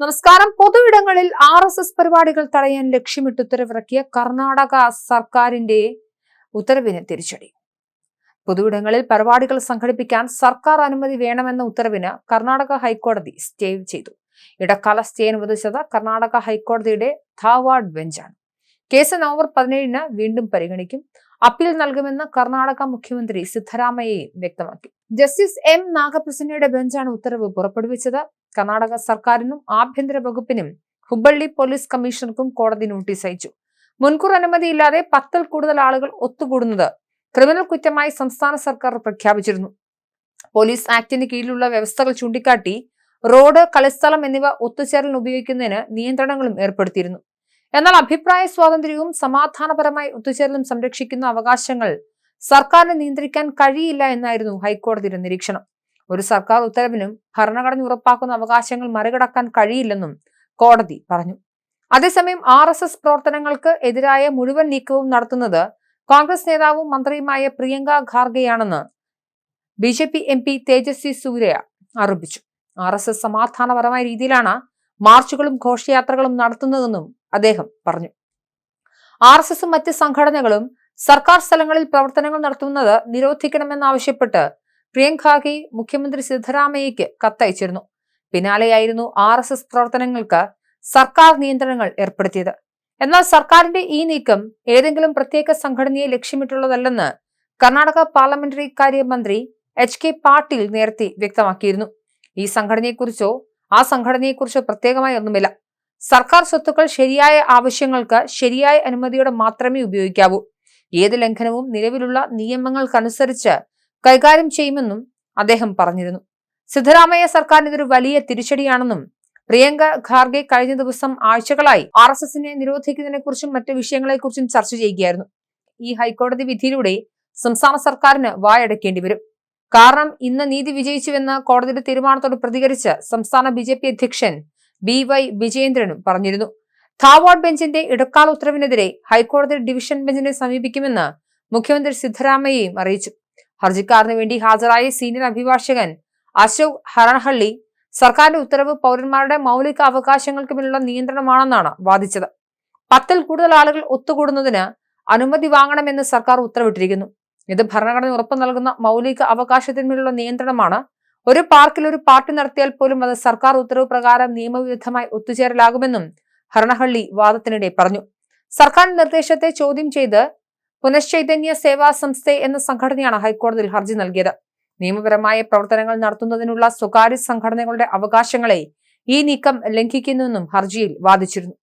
നമസ്കാരം. പൊതുയിടങ്ങളിൽ R S S പരിപാടികൾ തടയാൻ ലക്ഷ്യമിട്ട് ഉത്തരവിറക്കിയ കർണാടക സർക്കാരിന്റെ ഉത്തരവിന് തിരിച്ചടി. പൊതുവിടങ്ങളിൽ പരിപാടികൾ സംഘടിപ്പിക്കാൻ സർക്കാർ അനുമതി വേണമെന്ന ഉത്തരവിന് കർണാടക ഹൈക്കോടതി സ്റ്റേ ചെയ്തു. ഇടക്കാല സ്റ്റേ അനുവദിച്ചത് കർണാടക ഹൈക്കോടതിയുടെ ധാവാഡ് ബെഞ്ചാണ്. കേസ് നവംബർ പതിനേഴിന് വീണ്ടും പരിഗണിക്കും. അപ്പീൽ നൽകുമെന്ന് കർണാടക മുഖ്യമന്ത്രി സിദ്ധരാമയ്യയും വ്യക്തമാക്കി. ജസ്റ്റിസ് എം നാഗപ്രസന്നയുടെ ബെഞ്ചാണ് ഉത്തരവ് പുറപ്പെടുവിച്ചത്. കർണാടക സർക്കാരിനും ആഭ്യന്തര വകുപ്പിനും ഹുബള്ളി പോലീസ് കമ്മീഷണർക്കും കോടതി നോട്ടീസ് അയച്ചു. മുൻകൂർ അനുമതിയില്ലാതെ പത്തിൽ കൂടുതൽ ആളുകൾ ഒത്തുകൂടുന്നത് ക്രിമിനൽ കുറ്റമായി സംസ്ഥാന സർക്കാർ പ്രഖ്യാപിച്ചിരുന്നു. പോലീസ് ആക്ടിന് കീഴിലുള്ള വ്യവസ്ഥകൾ ചൂണ്ടിക്കാട്ടി റോഡ് കളിസ്ഥലം എന്നിവ ഒത്തുചേരലിന് ഉപയോഗിക്കുന്നതിന് നിയന്ത്രണങ്ങളും ഏർപ്പെടുത്തിയിരുന്നു. എന്നാൽ അഭിപ്രായ സ്വാതന്ത്ര്യവും സമാധാനപരമായി ഒത്തുചേരലും സംരക്ഷിക്കുന്ന അവകാശങ്ങൾ സർക്കാരിനെ നിയന്ത്രിക്കാൻ കഴിയില്ല എന്നായിരുന്നു ഹൈക്കോടതിയുടെ നിരീക്ഷണം. ഒരു സർക്കാർ ഉത്തരവിനും ഭരണഘടന ഉറപ്പാക്കുന്ന അവകാശങ്ങൾ മറികടക്കാൻ കഴിയില്ലെന്നും കോടതി പറഞ്ഞു. അതേസമയം ആർ എസ് എസ് പ്രവർത്തനങ്ങൾക്ക് എതിരായ മുഴുവൻ നീക്കവും നടത്തുന്നത് കോൺഗ്രസ് നേതാവും മന്ത്രിയുമായ Priyanka ഖാർഗെയാണെന്ന് B J P M P Tejasvi Surya ആരോപിച്ചു. ആർ എസ് എസ് സമാധാനപരമായ രീതിയിലാണ് മാർച്ചുകളും ഘോഷയാത്രകളും നടത്തുന്നതെന്നും അദ്ദേഹം പറഞ്ഞു. ആർ എസ് എസും മറ്റ് സംഘടനകളും സർക്കാർ സ്ഥലങ്ങളിൽ പ്രവർത്തനങ്ങൾ നടത്തുന്നത് നിരോധിക്കണമെന്നാവശ്യപ്പെട്ട് പ്രിയങ്കാഖെ മുഖ്യമന്ത്രി സിദ്ധരാമയ്യയ്ക്ക് കത്തയച്ചിരുന്നു. പിന്നാലെയായിരുന്നു ആർ എസ് എസ് പ്രവർത്തനങ്ങൾക്ക് സർക്കാർ നിയന്ത്രണങ്ങൾ ഏർപ്പെടുത്തിയത്. എന്നാൽ സർക്കാരിന്റെ ഈ നീക്കം ഏതെങ്കിലും പ്രത്യേക സംഘടനയെ ലക്ഷ്യമിട്ടുള്ളതല്ലെന്ന് കർണാടക പാർലമെന്ററി കാര്യ മന്ത്രി എച്ച് കെ പാട്ടീൽ നേരത്തെ വ്യക്തമാക്കിയിരുന്നു. ഈ സംഘടനയെക്കുറിച്ചോ ആ സംഘടനയെക്കുറിച്ചോ പ്രത്യേകമായി ഒന്നുമില്ല. സർക്കാർ സ്വത്തുക്കൾ ശരിയായ ആവശ്യങ്ങൾക്ക് ശരിയായ അനുമതിയോടെ മാത്രമേ ഉപയോഗിക്കാവൂ. ഏത് ലംഘനവും നിലവിലുള്ള നിയമങ്ങൾക്കനുസരിച്ച് കൈകാര്യം ചെയ്യുമെന്നും അദ്ദേഹം പറഞ്ഞിരുന്നു. സിദ്ധരാമയ്യ സർക്കാരിന് ഇതൊരു വലിയ തിരിച്ചടിയാണെന്നും പ്രിയങ്ക ഖാർഗെ കഴിഞ്ഞ ദിവസം ആഴ്ചകളായി ആർ എസ് എസിനെ നിരോധിക്കുന്നതിനെ കുറിച്ചും മറ്റു വിഷയങ്ങളെക്കുറിച്ചും ചർച്ച ചെയ്യുകയായിരുന്നു. ഈ ഹൈക്കോടതി വിധിയിലൂടെ സംസ്ഥാന സർക്കാരിന് വായടക്കേണ്ടി വരും. കാരണം ഇന്ന് നീതി വിജയിച്ചുവെന്ന കോടതിയുടെ തീരുമാനത്തോട് പ്രതികരിച്ച് സംസ്ഥാന ബി ജെ പി അധ്യക്ഷൻ ബി വൈ വിജയേന്ദ്രനും പറഞ്ഞിരുന്നു. ധാവാഡ് ബെഞ്ചിന്റെ ഇടക്കാല ഉത്തരവിനെതിരെ ഹൈക്കോടതി ഡിവിഷൻ ബെഞ്ചിനെ സമീപിക്കുമെന്ന് മുഖ്യമന്ത്രി സിദ്ധരാമയ്യയും അറിയിച്ചു. ഹർജിക്കാരന് വേണ്ടി ഹാജരായ സീനിയർ അഭിഭാഷകൻ അശോക് ഹരണഹള്ളി. സർക്കാരിന്റെ ഉത്തരവ് പൗരന്മാരുടെ മൗലിക അവകാശങ്ങൾക്ക് മേലുള്ള നിയന്ത്രണമാണെന്നാണ് വാദിച്ചത്. പത്തിൽ കൂടുതൽ ആളുകൾ ഒത്തുകൂടുന്നതിന് അനുമതി വാങ്ങണമെന്ന് സർക്കാർ ഉത്തരവിട്ടിരിക്കുന്നു. ഇത് ഭരണഘടന ഉറപ്പു നൽകുന്ന മൗലിക അവകാശത്തിന്മേലുള്ള നിയന്ത്രണമാണ്. ഒരു പാർക്കിൽ ഒരു പാർട്ടി നടത്തിയാൽ പോലും അത് സർക്കാർ ഉത്തരവ് പ്രകാരം നിയമവിരുദ്ധമായി ഒത്തുചേരലാകുമെന്നും ഹരണഹള്ളി വാദത്തിനിടെ പറഞ്ഞു. സർക്കാർ നിർദ്ദേശത്തെ ചോദ്യം ചെയ്ത് പുനശ്ചൈതന്യ സേവാ സംസ്ഥ എന്ന സംഘടനയാണ് ഹൈക്കോടതിയിൽ ഹർജി നൽകിയത്. നിയമപരമായ പ്രവർത്തനങ്ങൾ നടത്തുന്നതിനുള്ള സ്വകാര്യ സംഘടനകളുടെ അവകാശങ്ങളെ ഈ നീക്കം ലംഘിക്കുന്നുവെന്നും ഹർജിയിൽ വാദിച്ചിരുന്നു.